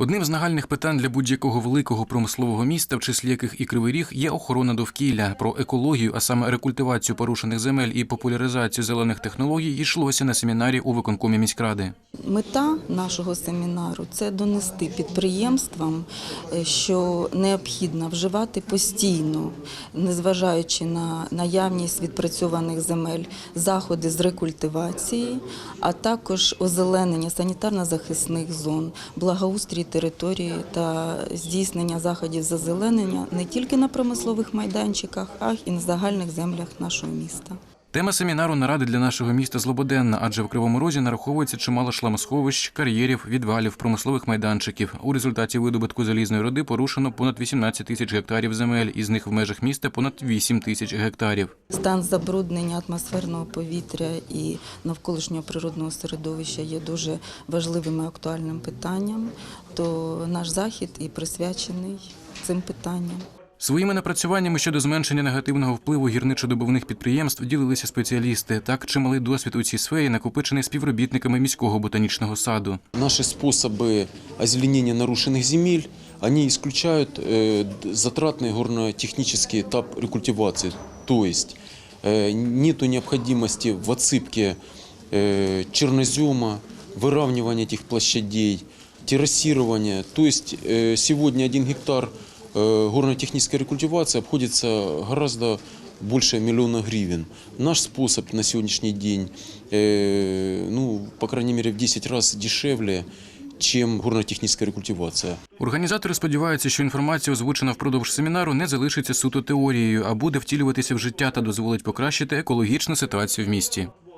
Одним з нагальних питань для будь-якого великого промислового міста, в числі яких і Кривий Ріг, є охорона довкілля. Про екологію, а саме рекультивацію порушених земель і популяризацію зелених технологій, йшлося на семінарі у виконкомі міськради. Мета нашого семінару це донести підприємствам, е, що необхідно вживати постійно, незважаючи на наявність відпрацьованих земель, заходи з рекультивації, а також озеленення санітарно-захисних зон, благоустрій території та здійснення заходів зазеленення не тільки на промислових майданчиках, а й на загальних землях нашого міста. Тема семінару наради для нашого міста злободенна, адже в Кривому Розі нараховується чимало шламосховищ, кар'єрів, відвалів, промислових майданчиків. У результаті видобутку залізної руди порушено понад 18 тисяч гектарів земель, із них в межах міста понад 8 тисяч гектарів. Стан забруднення атмосферного повітря і навколишнього природного середовища є дуже важливим і актуальним питанням, то наш захід і присвячений цим питанням. Своїми напрацюваннями щодо зменшення негативного впливу гірничодобувних підприємств ділилися спеціалісти. Так, чималий досвід у цій сфері накопичений співробітниками міського ботанічного саду. Наши способы озеленения нарушенных земель, они исключают э, д- затратный горно-технический этап рекультивации. То есть э, нету необходимости в отсыпке э, чернозема, выравнивания этих площадей, террасирования. То есть э, сегодня один гектар э, горно-технической рекультивации обходится гораздо больше миллиона гривен. Наш способ на сегодняшний день, э, ну, по крайней мере, в 10 раз дешевле, чем горно-техническая рекультивация. Організатори сподіваються, що інформація, озвучена впродовж семінару, не залишиться суто теорією, а буде втілюватися в життя та дозволить покращити екологічну ситуацію в місті.